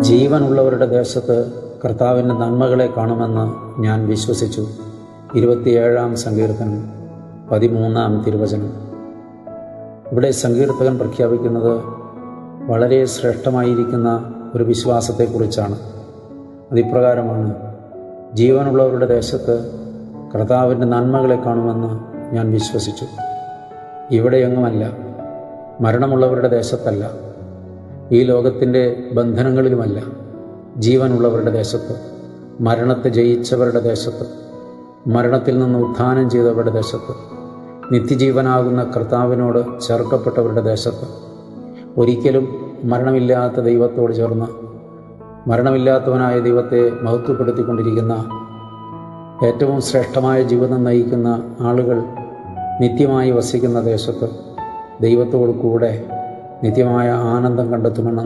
ജീവനുള്ളവരുടെ ദേശത്ത് കർത്താവിന്റെ നന്മകളെ കാണുമെന്ന് ഞാൻ വിശ്വസിച്ചു. ഇരുപത്തിയേഴാം സങ്കീർത്തനം പതിമൂന്നാം തിരുവചനം. ഇവിടെ സങ്കീർത്തകൻ പ്രഖ്യാപിക്കുന്നത് വളരെ ശ്രേഷ്ഠമായിരിക്കുന്ന ഒരു വിശ്വാസത്തെക്കുറിച്ചാണ്. അതിപ്രകാരമാണ് ജീവനുള്ളവരുടെ ദേശത്ത് കർത്താവിന്റെ നന്മകളെ കാണുമെന്ന് ഞാൻ വിശ്വസിച്ചു. ഇവിടെയെങ്ങുമല്ല മരണമുള്ളവരുടെ ദേശത്തല്ല. ഈ ലോകത്തിന്റെ ബന്ധനങ്ങളിലുമല്ല ജീവനുള്ളവരുടെ ദേശത്ത് മരണത്തെ ജയിച്ചവരുടെ ദേശത്ത് മരണത്തിൽ നിന്ന് ഉത്ഥാനം ചെയ്തവരുടെ ദേശത്ത് നിത്യജീവനാകുന്ന കർത്താവിനോട് ചേർക്കപ്പെട്ടവരുടെ ദേശത്ത് ഒരിക്കലും മരണമില്ലാത്ത ദൈവത്തോട് ചേർന്ന് മരണമില്ലാത്തവനായ ദൈവത്തെ മഹത്വപ്പെടുത്തിക്കൊണ്ടിരിക്കുന്ന ഏറ്റവും ശ്രേഷ്ഠമായ ജീവിതം നയിക്കുന്ന ആളുകൾ നിത്യമായി വസിക്കുന്ന ദേശത്ത് ദൈവത്തോട് കൂടെ നിത്യമായ ആനന്ദം കണ്ടെത്തുമെന്ന്